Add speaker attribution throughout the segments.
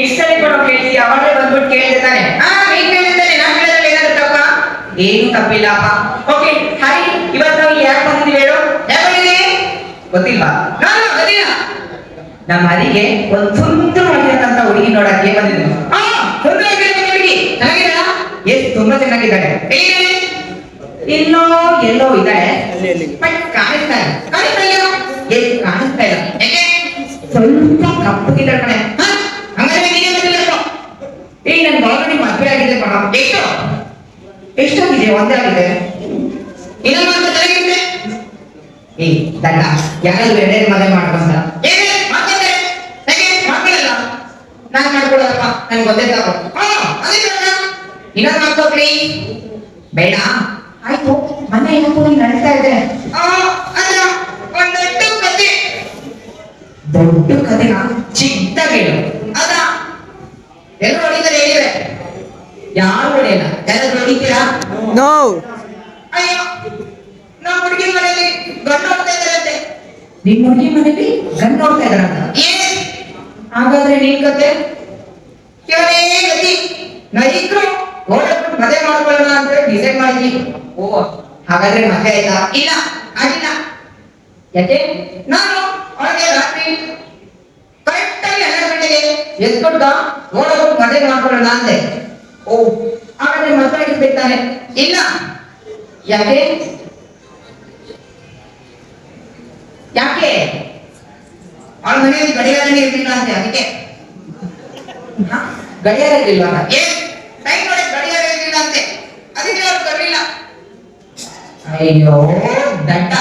Speaker 1: ಎಷ್ಟ್ ಸಲ ಕೊಡೋ ಅವಾಗಲೇ ಬಂದ್ಬಿಟ್ಟು ಕೇಳಿದೆ ತಾನೆ. ಹಾ ನೀನ್ ಕೇಳಿದ್ದಾನೆ ನಾನ್ ಕೇಳಿದ್ರೆ ಏನಾದ್ರು ತಪ್ಪ? ಏನು ತಪ್ಪಿಲ್ಲಪ್ಪ. ಓಕೆ ಹಾಯ್ ಇವತ್ತು ನಾವು ಯಾಕೆ ಬಂದಿದ್ದೀವಿ ಹೇಳು? ಯಾಕೆ ಬಂದಿದ್ದೀವಿ? ಗೊತ್ತಿಲ್ಲ ನಾನು ಗೊತ್ತಿಲ್ಲ. ನಮ್ಮ ಮನೆಗೆ ಒಂದು ಸುಂದರವಾಗಿರತಕ್ಕಂತ ಹುಡುಗಿ ನೋಡಕ್ಕೆ ಬಂದಿದ್ದೀನಿ. ಹಾ ಸುಂದರವಾಗಿರೋ ಹುಡುಗಿ. ಚೆನ್ನಾಗಿದ್ದಾಳ? ಎಸ್ ತುಂಬಾ ಚೆನ್ನಾಗಿದ್ದಾಳೆ. ಇನ್ನೋ ಎಲ್ಲೋ ಇದ್ದಾಳೆ
Speaker 2: ಅಲ್ಲಿ ಅಲ್ಲಿ
Speaker 1: ಬಟ್ ಕಾಣಿಸ್ತಾ ಇಲ್ಲ ಕಾಣಿಸ್ತಾ ಇಲ್ಲ ಎಸ್ ಕಾಣಿಸ್ತಾ ಇಲ್ಲ ಯಾಕೆ ಕಪ್ಪಗಿದ್ದಾಳೆ ಕಣೆ? ಹಂಗಾದ್ರೆ ನೀನೇ ಬಂದಿಲ್ಲ ಏ ನನ್ಗೆ ಆಲ್ರೆಡಿ ಮದ್ವೆ ಆಗಿದೆ ಕಣ. ಎಷ್ಟು? ಎಷ್ಟಾಗಿದೆ ಒಂದೇ ಆಗಿದೆ ಅಂತ ಚೆನ್ನಾಗಿದೆ ಏ ದಡ್ಡ ಯಾರಾದ್ರೂ ಎರಡೇ ಮದುವೆ ಮಾಡ್ಕೊಂಡ ಏನೇ ನಾನು ಮಾಡ್ಕೊಳ್ಳಪ್ಪ ನನ್ಗೆ ಒಂದೇ ಕಣ ಇನ್ನೊಂದು ಮಾಡ್ಕೋಕ್ರಿ ಬೇಡ. ಆಯ್ತು. ಮನೆ ಏನಕ್ಕೂ ನೀನ್ ನಡೀತಾ ಇದೆ ಆ, ಅಲ್ಲ ಒಂದು ದೊಡ್ಡ ಕತೆ ದೊಡ್ಡ ಕಥೆನ ಚಿಕ್ಕದಾಗಿ ಹೇಳು ಅದ ಎಲ್ಲರೂ ಹೊಡಿತಾರೆ ಹೇಳಿದ್ರೆ ಯಾರು ಹೊಡೆಯಲ್ಲ? ಯಾರಾದ್ರೂ ಹೊಡಿತೀರಾ?
Speaker 2: ನೋ
Speaker 1: ಅಯ್ಯೋ ನಮ್ಮ ಹುಡುಗಿ ಮನೆಯಲ್ಲಿ ಗಂಡು ನೋಡ್ತಾ ಇದ್ದಾರಂತೆ ನಿಮ್ ಹುಡುಗಿ ಮನೆಯಲ್ಲಿ ಗಂಡು ನೋಡ್ತಾ ಇದ್ದಾರಂತ ಏನ್ ಹಾಗಾದ್ರೆ ನೀನ್ ಕತೆ? ಕೇಳೇ ಗತಿ ನೈಕ್ರು ಓಡಾಡ್ಬಿಟ್ಟು ಮದುವೆ ಮಾಡ್ಕೊಳ್ಳೋಣ ಅಂತ ಡಿಸೈಡ್ ಮಾಡಿದ್ವಿ. ಓ ಹಾಗಾದ್ರೆ ಮದುವೆ ಆಯ್ತಾ? ಇಲ್ಲ ಆಗಿಲ್ಲ. ಯಾಕೆ? ನಾನು ಅವಳಿಗೆ ರಾತ್ರಿ ಕರೆಕ್ಟ್ ಆಗಿ ಹನ್ನೆರಡು ಗಂಟೆಗೆ ಎದ್ಕೊಟ್ಟ ನೋಡೋದು ಮದುವೆ ಮಾಡ್ಕೊಳ್ಳೋಣ ಅಂದೆ. ಓ ಹಾಗಾದ್ರೆ ಮದುವೆ ಬಿಡ್ತಾನೆ ಇಲ್ಲ. ಯಾಕೆ? ಯಾಕೆ? ಅವಳ ಮನೆಯಲ್ಲಿ ಗಡಿಯಾರನೇ ಇರ್ಲಿಲ್ಲ ಅಂತೆ ಅದಕ್ಕೆ? ಗಡಿಯಾರ ಇರಲಿಲ್ಲ? ಏ ಟೈಮ್ ನೋಡಿ ಗಡಿಯಾರ ಇರ್ಲಿಲ್ಲ ಅಂತೆ ಅದಕ್ಕೆ ಅವ್ರು ಬರಲಿಲ್ಲ. ಅಯ್ಯೋ ದಡ್ಡ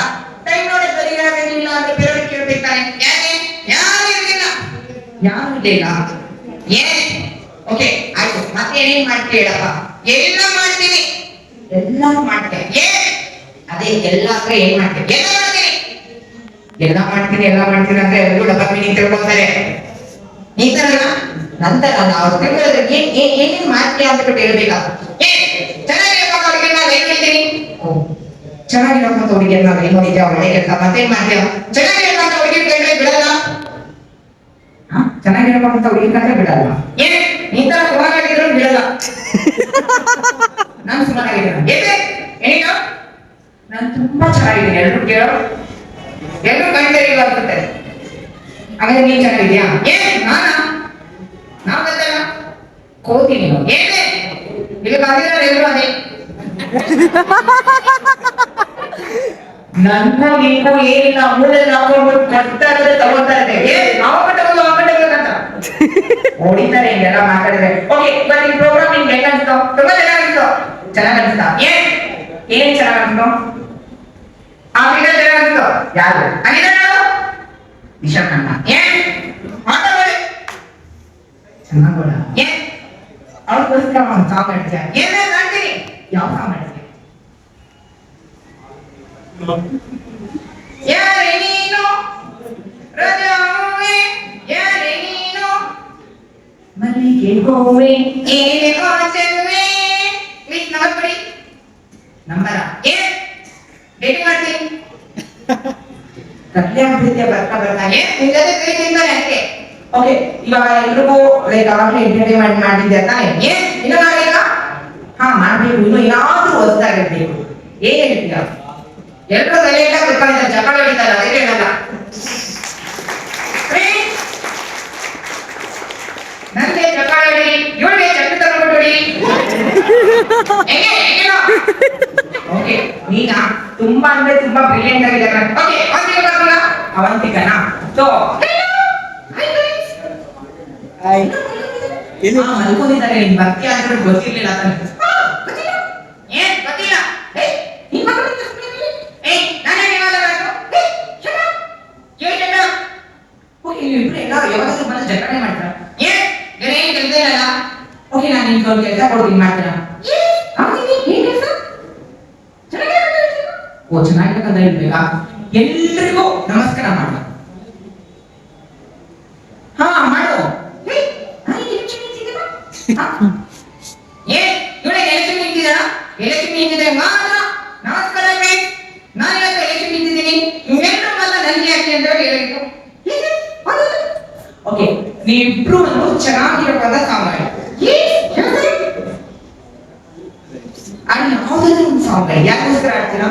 Speaker 1: ಟೈಮ್ ನೋಡಿ ಗಡಿಯಾರ ಇರ್ಲಿಲ್ಲ ಅಂತ ಬೇರೆಯವ್ರಿಗೆ ಕೇಳ್ಬೇಕಾನೆ ಯಾಕೆ ಯಾರು ಇರ್ಲಿಲ್ಲ ಯಾರು ಇರ್ಲಿಲ್ಲ ಏನ್ ಓಕೆ, ಆಯ್ತು. ಮತ್ತೆ ಏನೇನ್ ಮಾಡ್ತೀಯ ಹೇಳಪ್ಪ? ಎಲ್ಲ ಮಾಡ್ತೀನಿ. ಎಲ್ಲ ಮಾಡ್ತೇನೆ ಏ, ಅದೇ ಎಲ್ಲ ಅಂದ್ರೆ ಏನ್ ಮಾಡ್ತೀನಿ ಎಲ್ಲ ಮಾಡ್ತೀನಿ. ಎಲ್ಲ ಮಾಡ್ತೀನಿ ಎಲ್ಲ ಮಾಡ್ತೀನಿ ಅಂದ್ರೆ ಎಲ್ಲರೂ ಡಬ್ಬ ಮೀನಿಂಗ್ ತಿಳ್ಕೊಳ್ತಾರೆ ಈ ತರ ನಂತರ ನಾವು ತಿಳ್ಕೊಳ್ಳೋದ್ರೆ ಏನ್ ಏನ್, ಏನೇನ್ ಮಾಡ್ತೀಯ ಅಂತ ಬಿಟ್ಟು ಹೇಳ್ಬೇಕಾ? ಏ, ಚೆನ್ನಾಗಿರಪ್ಪ ಅವ್ರಿಗೆ ಏನ್ ಹೇಳ್ತೀನಿ ಓ, ಚೆನ್ನಾಗಿರಪ್ಪ ಹುಡುಗಿಯನ್ನ ಏನ್ ನೋಡಿದ್ಯಾ ಒಳ್ಳೆ ಕೆಲಸ. ಮತ್ತೇನ್ ಮಾಡ್ತೀಯ? ಚೆನ್ನಾಗಿರಪ್ಪ ಹುಡುಗಿ ಕಂಡ್ರೆ ಬಿಡಲ್ಲ ಹುಡುಗಿ ಕಂಡ್ರೆ ಬಿಡಲ್ಲ. ಈ ತರ ಬಿಡಲ್ಲ. ನಾನು ಸುಮಾರಾಗಿದ್ದೀನಿ. ಏಕೆ ಏನೀಗ? ನಾನು ತುಂಬಾ ಚೆನ್ನಾಗಿದ್ದೀನಿ. ಎಲ್ರು ಕೇಳೋ. ಎಲ್ರು ಕಂಡಿಲ್ಲ ಅನ್ಸುತ್ತೆ. ಹಾಗಾದ್ರೆ ನೀನ್ ಚೆನ್ನಾಗಿದ್ಯಾ ಏ ನಾನಾ? ನಾವ್ ಕೋತಿ ನೀನು. ಇಲ್ಲಿ ಬಂದಿರೋ ಅದೇ. ಏನಿಲ್ಲ ಮೂಲೆಲ್ಲ ಹಾಕೊಂಡ್ಬಿಟ್ಟು ಕಟ್ತಾ ಇರೋದೇ ತಗೊಳ್ತಾ ಇದೆ ಏನ್ ನಾವು ಕಟ್ಟಬಹುದು ನಾವು ಕಟ್ಟಬೇಕಂತ ಹೊಡಿತಾರೆ ಹಿಂಗೆಲ್ಲ ಮಾತಾಡಿದ್ರೆ ಓಕೆ ಬಟ್ ಈ ಪ್ರೋಗ್ರಾಮ್ ನಿಮ್ಗೆ ಹೆಂಗ ಅನ್ಸ್ತು ತುಂಬಾ ಚೆನ್ನಾಗಿತ್ತು ಚೆನ್ನಾಗ್ ಅನ್ಸ್ತಾ ಏನ್ ಏನ್ ಚೆನ್ನಾಗ್ ಅನ್ಸ್ತು ಆ ವಿಡಿಯೋ ಚೆನ್ನಾಗ್ ಅನ್ಸ್ತು ಯಾರು ಅನಿತಾ ಯಾರು ವಿಶಾಖ ಅಣ್ಣ ಏನ್ ಮಾತಾಡಿ ಚೆನ್ನಾಗೋಳ ಏನ್ ಅವ್ರಿಗೋಸ್ಕರ ಒಂದು ಸಾಂಗ್ ಹೇಳ್ತೀಯ ಏನೇ ಮಾಡ್ತೀನಿ ಯಾವ ಸಾಂಗ್ ಹೇಳ್ತೀಯ ಮಲ್ಲಿಗೆ ಹೂವೆ ಏನೇ ಚೆಲುವೆ ಪ್ಲೀಸ್ ನಂಬರ್ ಕೊಡಿ ನಂಬರ ಏ ಮಾಡ್ತೀನಿ. ಪ್ರೀತಿಯ ಬರ್ತಾ ಬರ್ತಾ. ಏ ಪ್ರೀತಿ ಅದಕ್ಕೆ. ಓಕೆ ಇವಾಗ ಎಲ್ರಿಗೂ ಲೈಕ್ ಅವಾಗಲೇ ಎಂಟರ್ಟೈನ್ಮೆಂಟ್ ಮಾಡಿದ್ದೆ ತಾನೆ ಏ ಇನ್ನು ಮಾಡಿಲ್ಲ ಹಾ ಮಾಡ್ಬೇಕು. ಇನ್ನು ಏನಾದ್ರೂ ಹೊಸದಾಗಿರ್ಬೇಕು? ಏನ್ ಹೇಳ್ತೀಯ ಎಲ್ಲರೂ ಸೈಲೆಂಟ್ ಆಗಿ ಕುತ್ಕೊಂಡಿದ್ದಾರೆ ಜಗಳ ಹೇಳಲ್ಲ. ಇವಳಿಗೆ ಹೊಡಿ ಓಕೆ ನೀನ ತುಂಬಾ ಅಂದ್ರೆ ತುಂಬಾ ಬ್ರಿಲಿಯಂಟ್ ಆಗಿದ್ದಾರೆ ಓಕೆ ಅವಂತಿಕನಾ? ಸೊ
Speaker 2: ಹಾಯ್ ಇಲ್ಲಿ
Speaker 1: ಮಲ್ಕೊಂಡಿದ್ದಾರೆ. ನಿನ್ ಭಕ್ತಿ ಅಂದ್ರೆ ಗೊತ್ತಿರ್ಲಿಲ್ಲ ತಾನೆ. ಏನ್ ಗೊತ್ತಿಲ್ಲ? ಮಲ್ಕೊಂಡಿದ್ದೆ ಸುಮ್ನೆ. ಒಂದು ಕೆಲಸ? ಕೊಡ್ತೀನಿ ಮಾಡ್ತೀರಾ ಓ ಚೆನ್ನಾಗಿರ್ತಕ್ಕಂತ ಹೇಳ್ಬೇಕಾ ಎಲ್ರಿಗೂ ನಮಸ್ಕಾರ ಮಾಡು ಹಾ ಮಾಡು? ಏ ಇವಳೆ ಎಲೆಕ್ಷನ್ ನಿಂತಿದ್ದಾಳ ಎಲೆಕ್ಷನ್ ನಿಂತಿದ್ರೆ ಮಾತ್ರ ನಮಸ್ಕಾರ. ನಾನು ಇವತ್ತು ಎಲೆಕ್ಷನ್ ನಿಂತಿದ್ದೀನಿ. ನೀವೆಲ್ಲರೂ ಮಾತ್ರ ನನಗೆ ಯಾಕೆ ಅಂತ ಹೇಳಿದ್ರು. ಓಕೆ ನೀವಿಬ್ರು ಒಂದು ಚೆನ್ನಾಗಿರವಾದ ಸಾಂಗ್ ಹಾಡಿ ಅಲ್ಲಿ ಯಾವ್ದಾದ್ರು ಒಂದು ಸಾಂಗ್ ಯಾಕೋಸ್ಕರ ಆಡ್ತೀರಾ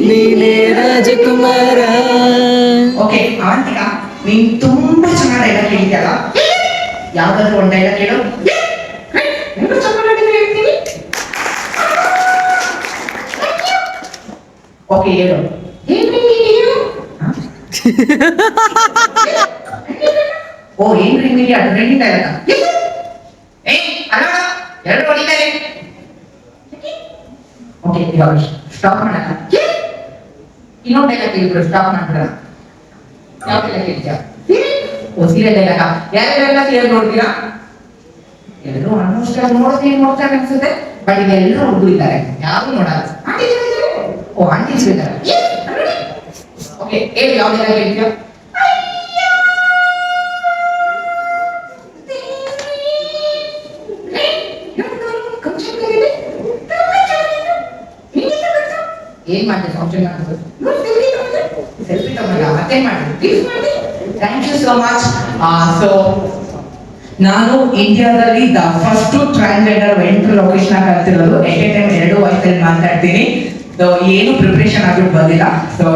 Speaker 2: ನೀನೇ
Speaker 1: ಓಕೆ ನೀನ್ ತುಂಬಾ ಚೆನ್ನಾಗಿ ಡೈಲಾಗ್ ಹೇಳಿದ್ಯಲ್ಲ ಯಾವ್ದಾದ್ರು ಒಂದು ಡೈಲಾಗ್ ಎಲ್ಲರೂ ಚೆನ್ನಾಗಿ ಆಡಿದ್ರೆ ಹೇಳ್ತೀನಿ ಓಕೆ ಹೇಳು? ಓ ಏನ್ರಿ ಮೀಡಿ ಅದು ಟ್ರೆಂಡಿಂಗ್ ಡೈಲಾಗ ಏ ಅಲ್ಲ ಎರಡು ಹೊಡಿತಾರೆ ಓಕೆ ಇವಾಗ ಸ್ಟಾಪ್ ಮಾಡೋಣ. ಇನ್ನೊಂದು ಡೈಲಾಗ್ ಹೇಳಿದ್ರು ಸ್ಟಾಪ್ ಮಾಡ್ಬಿಡೋಣ. ಯಾವ ಡೈಲಾಗ್ ಹೇಳ್ತೀಯಾ ಓ ಸೀರಿಯಲ್ ಡೈಲಾಗ ಯಾರ್ಯಾರೆಲ್ಲ ಸೀರಿಯಲ್ ನೋಡ್ತೀರಾ? ಎಲ್ಲರೂ ಆಲ್ಮೋಸ್ಟ್ ನೋಡ್ತೀನಿ ನೋಡ್ತಾರೆ ಅನ್ಸುತ್ತೆ ಬಟ್ ಈಗ ಎಲ್ಲರೂ ಹುಡುಗರು ಇದ್ದಾರೆ. ಯಾರು ನೋಡಲ್ಲ. ಓ ಆಂಟಿ ಇದ್ದಾರೆ ಓಕೆ ಏ ಯಾವ ಡೈಲಾಗ್ ಹೇಳ್ತೀಯಾ ಏನ್ ಮಾಡ್ತೀವಿ ಫಂಕ್ಷನ್ ಸೆಲ್ಫಿ ತಗೊಂಡ ಮತ್ತೆ ಮಾಡಿ thank you so much so ನಾನು ಇಂಡಿಯಾದಲ್ಲಿ ದ ಫಸ್ಟ್ ಟ್ರಾನ್ಸ್ಜೆಂಡರ್ ವೆಂಟ್ರ್ ಲೊಕೇಶನ್ ಕಲ್ತಿರೋದು ಎಟ್ ಎ ಟೈಮ್ ಎರಡು ವಯಸ್ಸಲ್ಲಿ ಮಾತಾಡ್ತೀನಿ ಸೊ ಏನು ಪ್ರಿಪ್ರೇಷನ್ ಆದ್ರೂ ಬಂದಿಲ್ಲ. ಸೊ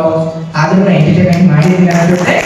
Speaker 1: ಆದ್ರೂ ಎಂಟರ್ಟೈನ್ಮೆಂಟ್ ಮಾಡಿದ್ದೀನಿ ಅನ್ಸುತ್ತೆ